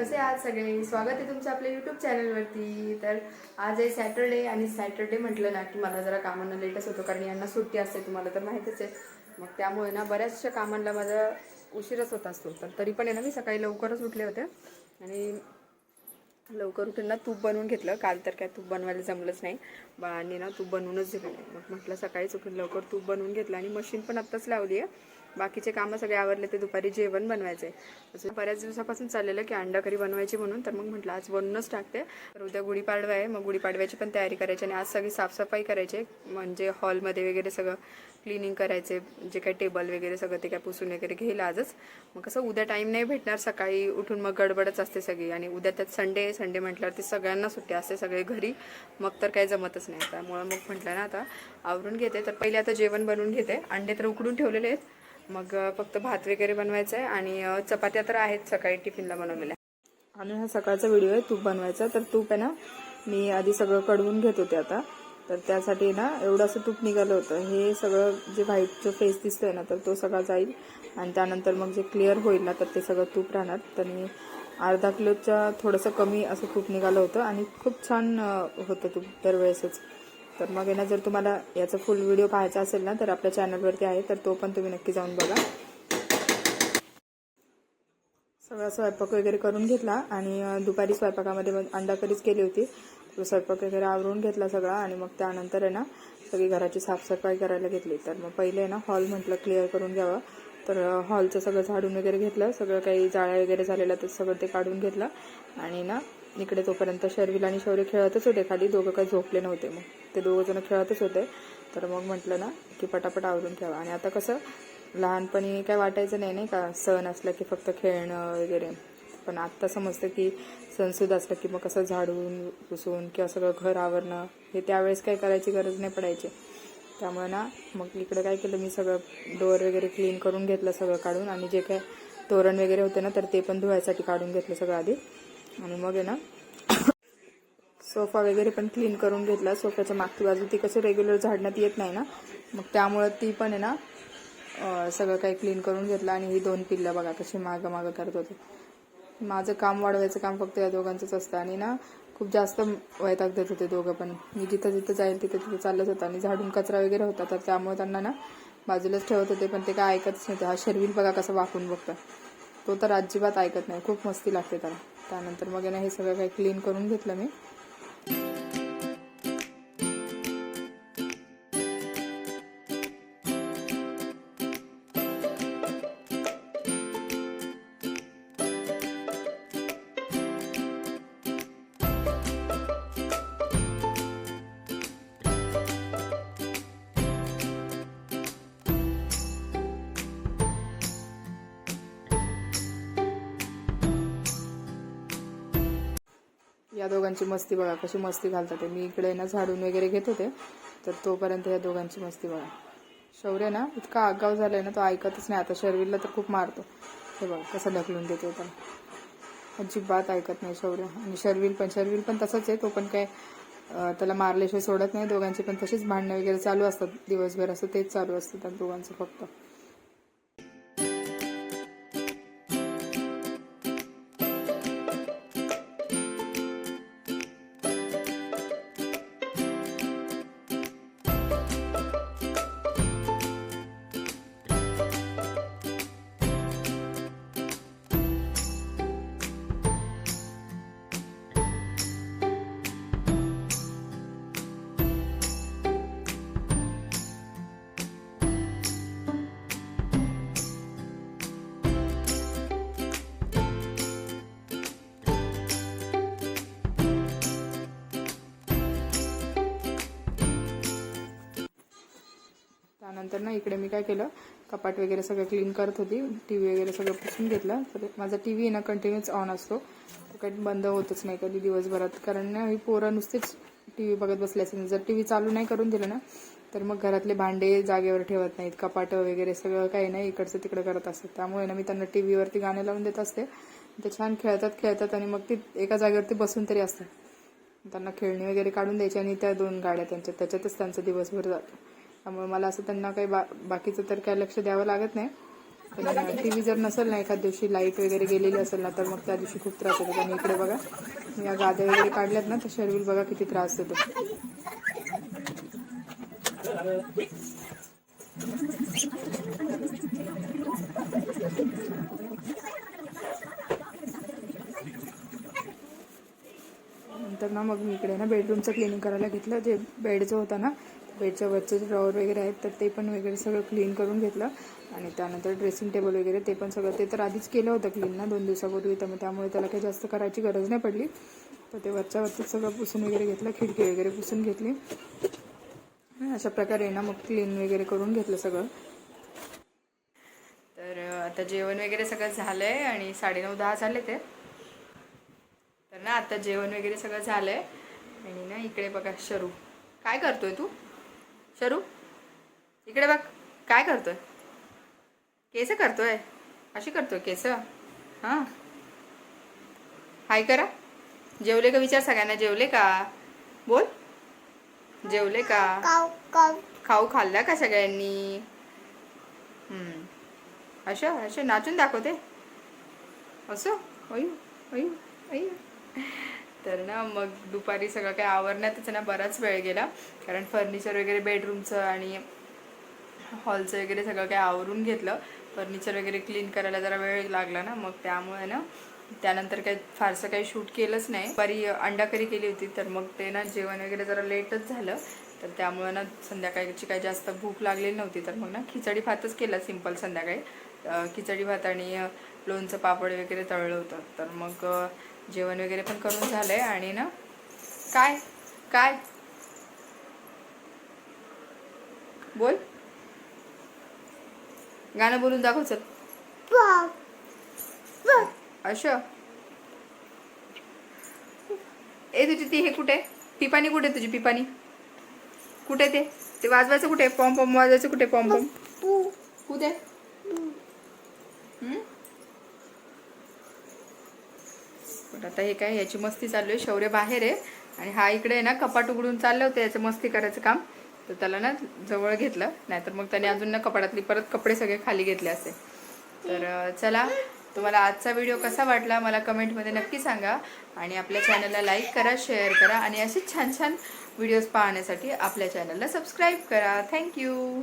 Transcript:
कसे आहात सगळे? स्वागत आहे तुमचं आपल्या यूट्यूब चॅनलवरती तर आज आहे सॅटरडे आणि सॅटरडे म्हटलं ना की मला जरा कामांना लेटच होतो कारण यांना सुट्टी असते तुम्हाला तर माहीतच आहे. मग त्यामुळे ना बऱ्याचशा कामांना माझा उशीरच होत असतो. तर तरी पण आहे ना मी सकाळी लवकरच उठले होते. आणि लवकर उठून ना तूप बनवून घेतलं. काल तर काय तूप बनवायला जमलंच नाही. बाळांनी ना तूप बनवूनच दिलं मग म्हटलं सकाळीच उठून लवकर तूप बनवून घेतलं आणि मशीन पण आत्ताच लावली आहे. बाकीचे कामं सगळे आवरले ते दुपारी जेवण बनवायचं. आहे असं बऱ्याच दिवसापासून चाललेलं की अंडा करी बनवायची म्हणून तर मग म्हटलं आज बनूनच टाकते. तर उद्या गुढीपाडवा आहे मग गुढीपाडव्याची पण तयारी करायची आणि आज सगळी साफसफाई करायची. म्हणजे हॉलमध्ये वगैरे सगळं क्लिनिंग करायचे जे काही टेबल वगैरे सगळं ते काय पुसून वगैरे घेईल आजच. मग कसं उद्या टाईम नाही भेटणार सकाळी उठून मग गडबडच असते सगळी. आणि उद्या त्यात संडे संडे म्हटल्यावर ते सगळ्यांना सुट्टी असते सगळे घरी. मग तर काही जमतच नाही. त्यामुळं मग म्हटलं ना आता आवरून घेते. तर पहिले आता जेवण बनवून घेते. अंडे तर उकडून ठेवलेले आहेत. मग फक्त भात वगैरे बनवायचं आहे आणि चपात्या तर आहेत सकाळी टिफिनला बनवलेल्या. आणि हा सकाळचा व्हिडिओ आहे तूप बनवायचा. तर तूप आहे ना मी आधी सगळं कडवून घेत होते आता. तर त्यासाठी ना एवढं असं तूप निघालं होतं. हे सगळं जे व्हाईट जो फेस दिसतोय ना तर तो सगळा जाईल. आणि त्यानंतर मग जे क्लिअर होईल ना तर ते सगळं तूप राहणार. तर मी अर्धा किलोच्या थोडंसं कमी असं तूप निघालं होतं. आणि खूप छान होतं तूप दरवेळेसच. तर मग आहे ना जर तुम्हाला याचा फुल व्हिडिओ पाहायचा असेल ना तर आपल्या चॅनलवरती आहे तर तो पण तुम्ही नक्की जाऊन बघा. सगळा स्वयंपाक वगैरे करून घेतला आणि दुपारी स्वयंपाकामध्ये अंडा करीच केली होती. तो स्वयंपाक वगैरे आवरून घेतला सगळा आणि मग त्यानंतर आहे ना सगळी घराची साफसफाई करायला घेतली. तर मग पहिले आहे ना हॉल म्हटलं क्लिअर करून घ्यावं. तर हॉलचं सगळं झाडून वगैरे घेतलं. सगळं काही जाळ्या वगैरे झालेलं तर सगळं ते काढून घेतलं. आणि ना इकडे तोपर्यंत शर्विल आणि शौर्य खेळतच होते. खाली दोघं काही झोपले नव्हते मग. ते दोघं जण खेळतच होते. तर मग म्हटलं ना की पटापट आवरून ठेवा आणि आता कसं लहानपणी काय वाटायचं नाही नाही का? सण असला की फक्त खेळणं वगैरे. पण आत्ता समजतं की सणसुद असलं की मग कसं झाडून पुसून किंवा सगळं घर आवरणं हे त्यावेळेस काय करायची गरज नाही पडायची. त्यामुळे ना मग इकडे काय केलं मी सगळं डोअर वगैरे क्लीन करून घेतलं सगळं काढून. आणि जे काय तोरण वगैरे होते ना तर ते पण धुवायसाठी काढून घेतलं सगळं आधी. आणि मग आहे ना सोफा वगैरे पण क्लीन करून घेतला. सोफ्याच्या मागची बाजू ती कसं रेग्युलर झाडण्यात येत नाही ना मग त्यामुळं ती पण आहे ना सगळं काही क्लीन करून घेतलं आणि ही दोन पिल्लं बघा कशी मागं मागं करत होते. माझं काम वाढवायचं काम फक्त या दोघांचंच असतं आणि ना खूप जास्त वैताग देत होते दोघं पण. मी जिथं जिथं जाईल तिथं तिथं चालत होतं आणि झाडून कचरा वगैरे होता तर त्यामुळे त्यांना ना बाजूलाच ठेवत होते पण ते काय ऐकतच नव्हते. हा शर्वील बघा कसं वाकून बघतं. तो तर अजिबात ऐकत नाही. खूप मस्ती लागते त्याला. त्यानंतर मग यांना हे सगळं काही क्लीन करून घेतलं मी. या दोघांची मस्ती बघा कशी मस्ती घालतात ते. मी इकडे ना झाडून वगैरे घेत होते. तर तोपर्यंत या दोघांची मस्ती बघा. शौर्य ना इतका आगाव झालाय ना तो ऐकतच नाही. आता शर्वीला तर खूप मारतो. हे बघा कसं ढकलून देतो त्याला अजिबात ऐकत नाही शौर्य. आणि शर्वील पण शर्वील पण तसंच आहे. तो पण काय त्याला मारल्याशिवाय सोडत नाही. दोघांची पण तशीच भांडणं वगैरे चालू असतात दिवसभर. असं तेच चालू असतं त्या दोघांचं फक्त. नंतर ना इकडे मी काय केलं कपाट वगैरे सगळं क्लीन करत होती टी व्ही वगैरे सगळं पुसून घेतलं. तर माझा टी व्ही ना कंटिन्यूच ऑन असतो. तो काही बंद होतच नाही कधी दिवसभरात. कारण ना ही पोरं नुसतेच टी व्ही बघत बसले असेल जर टी व्ही चालू नाही करून दिलं ना तर मग घरातले भांडे जागेवर ठेवत नाहीत. कपाटं वगैरे सगळं काही नाही इकडचं तिकडं करत असतात. त्यामुळे ना मी त्यांना टी व्हीवरती गाणे लावून देत असते. ते छान खेळतात खेळतात आणि मग ती एका जागेवरती बसून तरी असतात. त्यांना खेळणी वगैरे काढून द्यायची आणि त्या दोन गाड्या त्यांच्या त्याच्यातच त्यांचा दिवसभर जातो. त्यामुळे मला असं त्यांना काही बा बाकीचं तर काही लक्ष द्यावं लागत नाही. पण टी व्ही जर नसेल ना एखाद दिवशी लाइट वगैरे गेलेली असेल ना तर मग त्या दिवशी खूप त्रास होतो. आणि इकडे बघा या गाद्या वगैरे काढल्यात ना तर शर्विल बघा किती त्रास देतो नंतर ना मग मी इकडे ना बेडरूमचं क्लिनिंग करायला घेतलं. जे बेडचं होतं ना बेडच्या वरचे जे ड्रॉवर वगैरे आहेत तर ते पण वगैरे सगळं क्लीन करून घेतलं. आणि त्यानंतर ड्रेसिंग टेबल वगैरे ते पण सगळं ते तर आधीच केलं होतं क्लीन ना दोन दिवसापूर्वी. तर मग त्यामुळे त्याला काही जास्त करायची गरज नाही पडली. तर ते वरच्या वरतीच सगळं पुसून वगैरे घेतलं खिडकी वगैरे पुसून घेतली. अशा प्रकारे ना मग क्लीन वगैरे करून घेतलं सगळं. तर आता जेवण वगैरे सगळं झालं आहे आणि साडेनऊ दहा झाले ते. तर ना आता जेवण वगैरे सगळं झालं आहे आणि ना इकडे बघा शरू. काय करतोय तू? शरू इकडे बघ काय करतोय? केस करतोय? अशी करतोय केस? हां. हाय करा. जेवले का विचार सगळ्यांना? जेवले का? बोल. जेवले का? खाऊ खाल्ला का सगळ्यांनी? हम्म. असं असं नाचून दाखवते. असं अयू अयू अयू तर ना मग दुपारी सगळं काही आवरण्यातच ना बराच वेळ गेला. कारण फर्निचर वगैरे बेडरूमचं आणि हॉलचं वगैरे सगळं काही आवरून घेतलं. फर्निचर वगैरे क्लीन करायला जरा वेळ लागला ना मग त्यामुळे ना त्यानंतर काही फारसं काही शूट केलंच नाही. दुपारी अंडाकरी केली होती तर मग ते ना जेवण वगैरे जरा लेटच झालं. तर त्यामुळे ना संध्याकाळची काही जास्त भूक लागलेली नव्हती. तर मग ना खिचडी भातच केला सिंपल संध्याकाळी. खिचडी भात आणि लोणचं पापड वगैरे तळलं होतं. तर मग जेवण वगैरे पण करून झालंय आणि ना काय? काय? बोल. गाणं बोलून दाखव चल. अश. ए तुझी ती हे कुठे? पिपाणी कुठे तुझी पिपाणी? कुठे ते? ते वाजवायचं कुठे? पॉम पॉम वाजवायचं कुठे? पॉम पॉम? कुठे? तर आता हे काय याची मस्ती चालू आहे. शौर्य बाहेर आहे. आणि हा इकडे आहे ना कपाट उघडून चाललं होतं याचं मस्ती करायचं काम. तर त्याला ना जवळ घेतलं. नाहीतर मग त्याने अजून ना कपाटातली परत कपडे सगळे खाली घेतले असते तर चला तुम्हाला आजचा व्हिडिओ कसा वाटला मला कमेंटमध्ये नक्की सांगा. आणि आपल्या चॅनलला लाईक करा शेअर करा आणि असेच छान छान व्हिडिओज पाहण्यासाठी आपल्या चॅनलला सबस्क्राईब करा. थँक्यू